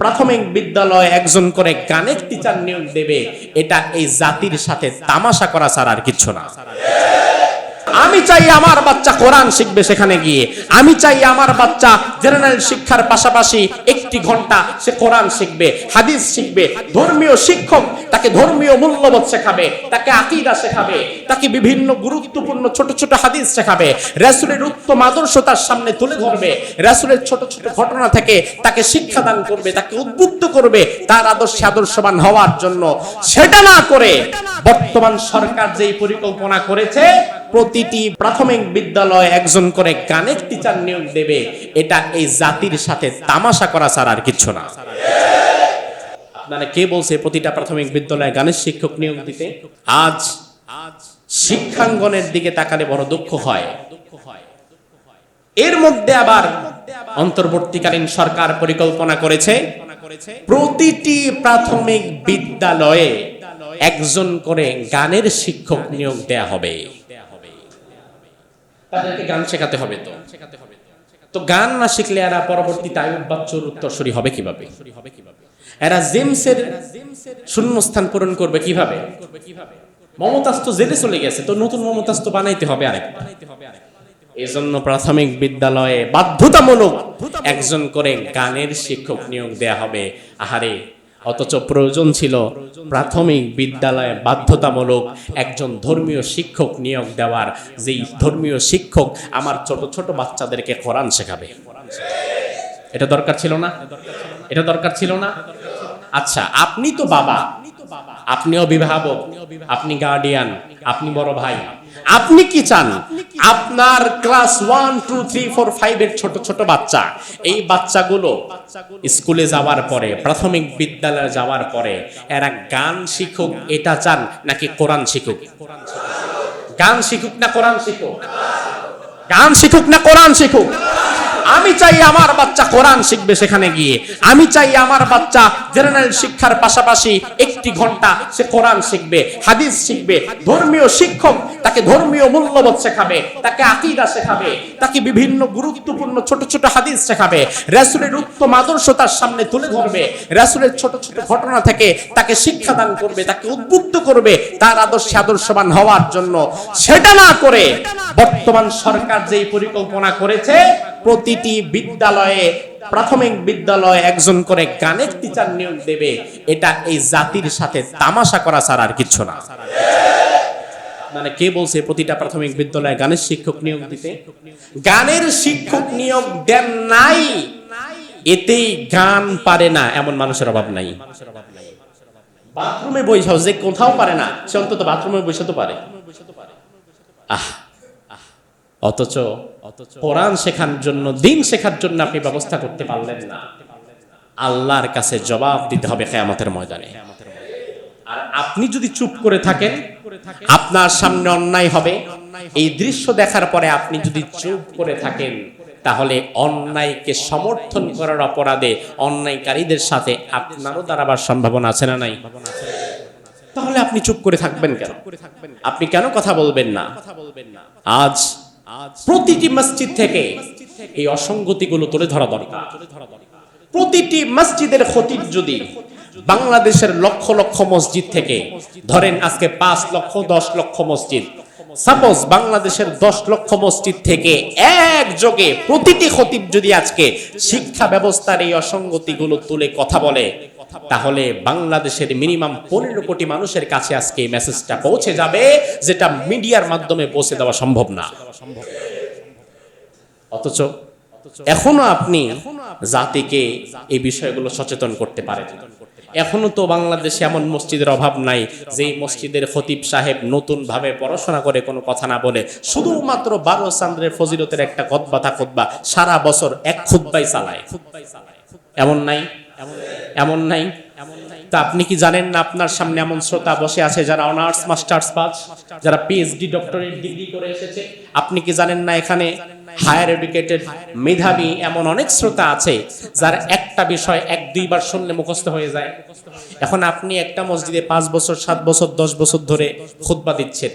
প্রাথমিক বিদ্যালয়ে একজন করে গানের টিচার নিয়োগ দেবে, এটা এই জাতির সাথে তামাশা করা ছাড়া আর কিছু না। আমি চাই আমার বাচ্চা কোরআন শিখবে সেখানে গিয়ে, আমি চাই আমার বাচ্চা জেনারেল শিক্ষার পাশাপাশি একটি ঘণ্টা সে কোরআন শিখবে, হাদিস শিখবে, ধর্মীয় শিক্ষক তাকে ধর্মীয় মূল্যবোধ শেখাবে, তাকে আকিদা শেখাবে, তাকে বিভিন্ন গুরুত্বপূর্ণ ছোট ছোট হাদিস শেখাবে, রাসূলের উত্তম আদর্শ তার সামনে তুলে ধরবে, রাসূলের ছোট ছোট ঘটনা থেকে তাকে শিক্ষাদান করবে, তাকে উদ্বুদ্ধ করবে তার আদর্শে আদর্শবান হওয়ার জন্য। সেটা না করে বর্তমান সরকার যেই পরিকল্পনা করেছে প্রতিটি প্রাথমিক বিদ্যালয়ে একজন করে গানের টিচার নিয়োগ দেবে, এটা এই জাতির সাথে তামাশা করা ছাড়া আর কিচ্ছু না। আপনারা কে বলছে প্রতিটা প্রাথমিক বিদ্যালয়ে গানের শিক্ষক নিয়োগ দিতে? আজ শিক্ষাঙ্গনের দিকে তাকালে বড় দুঃখ হয়। এর মধ্যে আবার অন্তর্বর্তীকালীন সরকার পরিকল্পনা করেছে, প্রতিটি প্রাথমিক বিদ্যালয়ে একজন করে গানের শিক্ষক নিয়োগ দেয়া হবে। তাদেরকে গান শেখাতে হবে তো। তো গান না শিখলে এরা পরবর্তীতে আয়ুব বাচ্চুর উত্তরসূরি হবে কীভাবে? এরা জেমসের শূন্যস্থান পূরণ করবে কীভাবে? মমতাজ তো জেলে চলে গেছে, তো নতুন মমতাজ তো বানাইতে হবে আরেকটা এজন্য প্রাথমিক বিদ্যালয়ে বাধ্যতামূলক একজন করে গানের শিক্ষক নিয়োগ দেয়া হবে। আহারে অথচ প্রয়োজন ছিল প্রাথমিক বিদ্যালয়ে বাধ্যতামূলক একজন ধর্মীয় শিক্ষক নিয়োগ দেওয়ার, যেই ধর্মীয় শিক্ষক আমার ছোট ছোট বাচ্চাদেরকে কোরআন শেখাবে। এটা দরকার ছিল না? এটা দরকার ছিল না? আচ্ছা আপনি তো বাবা আপনি অভিভাবক আপনি গার্ডিয়ান আপনি বড় ভাই। আপনি কি চান? আপনার class one two three four five এর ছোট ছোট বাচ্চা। এই বাচ্চাগুলো স্কুলে যাওয়ার পরে প্রাথমিক বিদ্যালয়ে যাওয়ার পরে এরা গান শিখুক এটা চান নাকি কোরআন শিখুক? গান শিখুক না কোরআন শিখুক? গান শিখুক না কোরআন শিখুক? আমি চাই আমার বাচ্চা কোরআন শিখবে সেখানে গিয়ে। আমি চাই আমার বাচ্চা জেনারেল শিক্ষার পাশাপাশি একটি ঘণ্টা সে কোরআন শিখবে, হাদিস শিখবে, ধর্মীয় শিক্ষক তাকে ধর্মীয় মূল্যবোধ শেখাবে, তাকে আকিদা শেখাবে, তাকে বিভিন্ন গুরুত্বপূর্ণ ছোট ছোট হাদিস শেখাবে, রাসূলের উত্তম আদর্শ তার সামনে তুলে ধরবে, রাসূলের ছোট ছোট ঘটনা থেকে তাকে শিক্ষাদান করবে, তাকে উদ্বুদ্ধ করবে তার আদর্শে আদর্শবান হওয়ার জন্য। সেটা না করে বর্তমান সরকার যেই পরিকল্পনা করেছে, প্রতিটি বিদ্যালয়ে প্রাথমিক বিদ্যালয়ে একজন করে গানের টিচার নিয়োগ দেবে, এটা এই জাতির সাথে তামাশা করা ছাড়া আর কিচ্ছু না। মানে কে বলছে প্রতিটা প্রাথমিক বিদ্যালয়ে গানের শিক্ষক নিয়োগ দিতে? গানের শিক্ষক নিয়োগ দেন নাই। এতেই গান পারে না, এমন মানুষের অভাব নাই। বাথরুমে বৈশাও যে কোথাও পারে না, সে অন্তত বাথরুমে বসে তো পারে। আহ অথচ কোরআন শেখার জন্য, দিন শেখার জন্য আপনি ব্যবস্থা করতে পারলেন না। আল্লাহর কাছে জবাব দিতে হবে কেয়ামতের ময়দানে। আর আপনি যদি চুপ করে থাকেন, আপনার সামনে অন্যায় হবে। এই দৃশ্য দেখার পরে আপনি যদি চুপ করে থাকেন, তাহলে অন্যায়কে সমর্থন করার অপরাধে অন্যায়কারীদের সাথে আপনারও দাঁড়াবার সম্ভাবনা আছে না নাই? তাহলে আপনি চুপ করে থাকবেন কেন? আপনি কেন কথা বলবেন না? আজ প্রতিটি মসজিদ থেকে এই অসঙ্গতিগুলো তুলে ধরা দরকার। প্রতিটি মসজিদের খতিব যদি বাংলাদেশের লক্ষ লক্ষ মসজিদ থেকে, ধরেন আজকে পাঁচ লক্ষ, দশ লক্ষ মসজিদ সাপোজ বাংলাদেশের দশ লক্ষ মসজিদ থেকে একযোগে প্রতিটি খতিব যদি আজকে শিক্ষা ব্যবস্থার এই অসঙ্গতিগুলো তুলে কথা বলে, তাহলে বাংলাদেশের মিনিমাম পনেরো কোটি মানুষের কাছে আজকে এই মেসেজটা পৌঁছে যাবে, যেটা মিডিয়ার মাধ্যমে পৌঁছে দেওয়া সম্ভব না। অথচ এখনও আপনি জাতিকে এই বিষয়গুলো সচেতন করতে পারেন। এখনও তো বাংলাদেশে এমন মসজিদের অভাব নাই, যেই মসজিদের খতিব সাহেব নতুন ভাবে পড়াশোনা করে কোনো কথা না বলে, শুধুমাত্র বারো চান্দ্রের ফজিলতের একটা খুতবা সারা বছর এক খুতবাই চালায়। এমন নাই? এমন নাই? তা আপনি কি জানেন না আপনার সামনে এমন শ্রোতা বসে আছে যারা অনার্স, মাস্টার্স পাস, যারা পিএইচডি ডক্টরেট ডিগ্রি করে এসেছে? আপনি কি জানেন না এখানে হায়ার এডুকেটেড মেধাবী এমন অনেক শ্রোতা আছে যার একটা বিষয় এক দুইবার শুনলে মুখস্থ হয়ে যায়। এখন আপনি একটা মসজিদে পাঁচ বছর, সাত বছর, দশ বছর ধরে খুতবা দিচ্ছেন।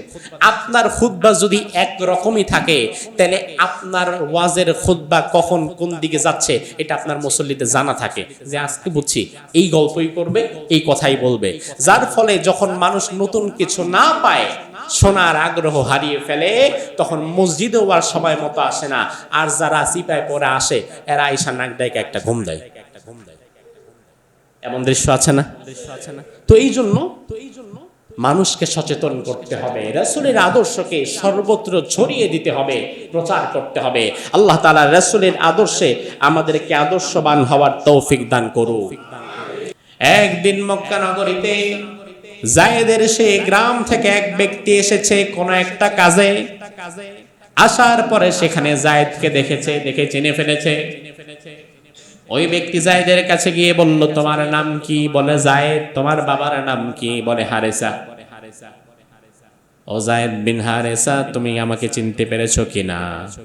আপনার খুতবা যদি এক রকমই থাকে, তাহলে আপনার ওয়াজের খুতবা কখন কোন দিকে যাচ্ছে এটা আপনার মুসল্লিতে জানা থাকে। যে আজকে বুঝছি, এই গল্পই করবে, এই কথাই বলবে। যার ফলে যখন মানুষ নতুন কিছু না পায় শোনার আগ্রহ হারিয়ে ফেলে, তখন মসজিদেও আর সময় মতো আসে না। আর যারা সিপায় পরে আসে, এরা আইসা নাক দেয় একটা ঘুম দেয়। এমন দৃশ্য আছে না? তো এই জন্য তো এই জন্য মানুষকে সচেতন করতে হবে, রাসূলের আদর্শকে সর্বত্র ছড়িয়ে দিতে হবে, প্রচার করতে হবে। আল্লাহ তাআলা রাসূলের আদর্শে আমাদেরকে আদর্শবান হওয়ার তৌফিক দান করুক। একদিন মক্কা নগরীতে জায়েদের সে গ্রাম থেকে এক ব্যক্তি এসেছে কোন একটা কাজে। আসার পরে সেখানে জায়েদকে দেখেছে, দেখে চিনে ফেলেছে। ওই ব্যক্তি জায়েদের কাছে গিয়ে বলল, তোমার নাম কি? বলে, জায়েদ, তোমার বাবার নাম কি? বলে, হারেসা। ও জায়েদ বিন হারেসা, তুমি আমাকে চিনতে পেরেছ কিনা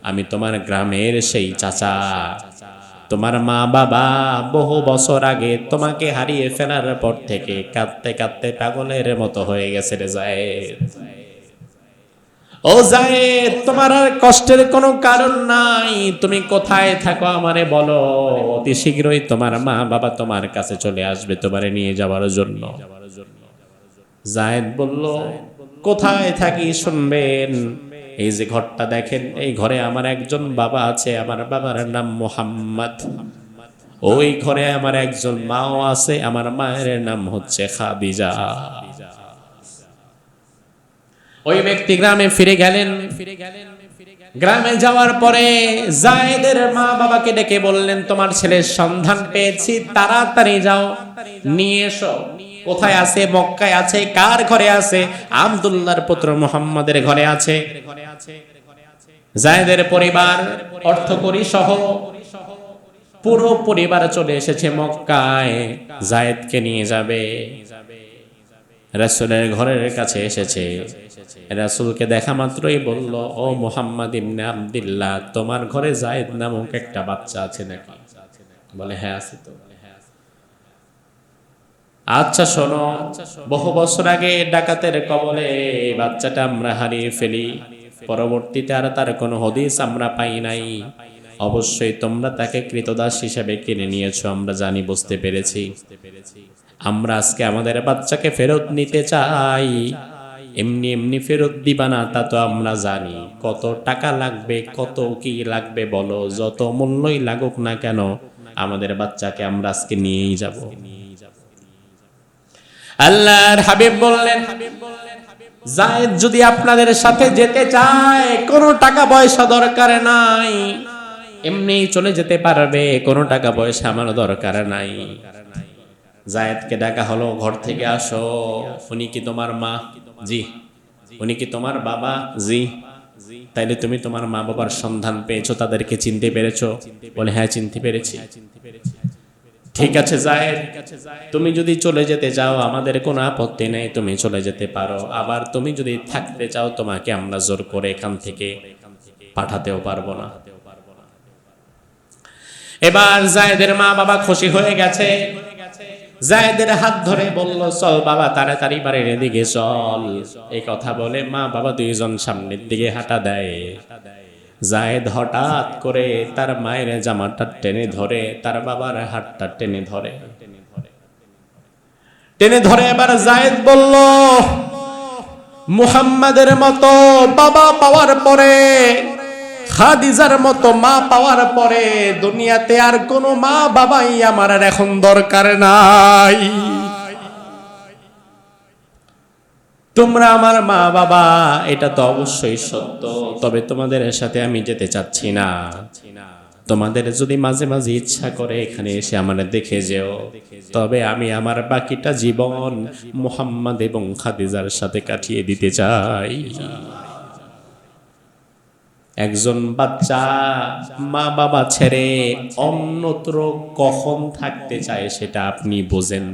আমি তোমার গ্রামের সেই চাচা। তোমার মা বাবা বহু বছর আগে তোমাকে হারিয়ে ফেলার পর থেকে কাঁদতে কাঁদতে পাগলের মতো হয়ে গেছে রে জায়েদ। ও জায়েদ, তোমার আর কষ্টের কোনো কারণ নাই। তুমি কোথায় থাকো আমারে বলো। অতি শীঘ্রই তোমার মা বাবা তোমার কাছে চলে আসবে তোমারে নিয়ে যাওয়ার জন্য। জায়েদ বলল, কোথায় থাকি শুনবেন? এই যে ঘরটা দেখেন, এই ঘরে আমার একজন বাবা আছে, আমার বাবার নাম মোহাম্মদ। ওই ঘরে আমার একজন মাও আছে, আমার মায়ের নাম হচ্ছে খাদিজা। ওই ব্যক্তি গ্রামে ফিরে গেলেন। ফিরে গেলেন গ্রামে যাওয়ার পরে জায়েদের মা বাবাকে ডেকে বললেন, তোমার ছেলের সন্ধান পেয়েছি, তাড়াতাড়ি যাও, নিয়ে এসো। কোথায় আছে? মক্কায় আছে? কার ঘরে আছে? আব্দুল্লাহর পুত্র মুহাম্মাদের ঘরে আছে। জায়েদের পরিবার, অর্থকরী সহ পুরো পরিবার চলে এসেছে মক্কায়। জায়েদকে নিয়ে যাবে। রাসূলের ঘরের কাছে এসেছে। রাসূলকে দেখা মাত্রই বলল, ও মুহাম্মদ ইবনে আব্দুল্লাহ, তোমার ঘরে জায়েদ নামক একটা বাচ্চা আছে নাকি? বলে হ্যাঁ আছে তো। আচ্ছা শোনো। বহু বছর আগে ডাকাতের কবলে বাচ্চাটা আমরা হারিয়ে ফেলি। পরবর্তীতে আর তার কোনো হদিস আমরা পাই নাই। অবশ্যই তোমরা তাকে কৃতদাস হিসেবে কিনে নিয়েছো, আমরা জানি, বুঝতে পেরেছি। আমরা আজকে আমাদের বাচ্চাকে ফেরত নিতে চাই। এমনি এমনি ফেরত দিবা না, তা তো আমরা জানি। কত টাকা লাগবে, কত কি লাগবে বলো, যত মূল্যই লাগুক না কেন, আমাদের বাচ্চাকে আমরা আজকে নিয়েই যাব। আল্লাহর হাবিব বললেন, জায়েদ যদি আপনাদের সাথে যেতে চায়, কোনো টাকা পয়সা দরকার নাই। এমনি চলে যেতে পারবে, কোনো টাকা পয়সা আমার দরকার নাই। জায়েদকে ডাকা হলো, ঘর থেকে আসো। উনি কি তোমার মা? জি। উনি কি তোমার বাবা? জি। তাইলে তুমি তোমার মা বাবার সন্ধান পেয়েছ, তাদেরকে চিনতে পেরেছ? বলে হ্যাঁ চিনতে পেরেছি। ঠিক আছে জায়েদ তুমি যদি চলে যেতে চাও, আমাদের কোনো আপত্তি নেই, তুমি চলে যেতে পারো। আবার তুমি যদি থাকতে চাও, তোমাকে আমরা জোর করে এখান থেকে পাঠাতেও পারব না। এবার জায়েদের মা বাবা খুশি হয়ে গেছে। জায়েদের হাত ধরে বলল, চল বাবা, তাড়াতাড়ি বাড়ির দিকে চল। এই কথা বলে মা বাবা দুইজন সামনের দিকে হাঁটা দেয়। জায়েদ হঠাৎ করে তার মায়ের জামাটা টেনে ধরে, তার বাবার হাতটা টেনে ধরে। টেনে ধরে এবার জায়েদ বলল, মুহাম্মাদের মতো বাবা পাওয়ার পরে, খাদিজার মতো মা পাওয়ার পরে দুনিয়াতে আর কোনো মা বাবাই আমার এখন দরকার নাই। তোমরা আমার মা বাবা, এটা তো অবশ্যই সত্য। তবে তোমাদের সাথে আমি যেতে চাচ্ছি না। তোমাদের যদি মাঝে মাঝে ইচ্ছা করে এখানে এসে আমাদের দেখে যেও, তবে আমি আমার বাকিটা জীবন মুহাম্মদ এবং খাদিজার সাথে কাটিয়ে দিতে চাই। একজন বাচ্চা মা বাবা ছেড়ে অন্যত্র কখন থাকতে চায় সেটা আপনি বোঝেন।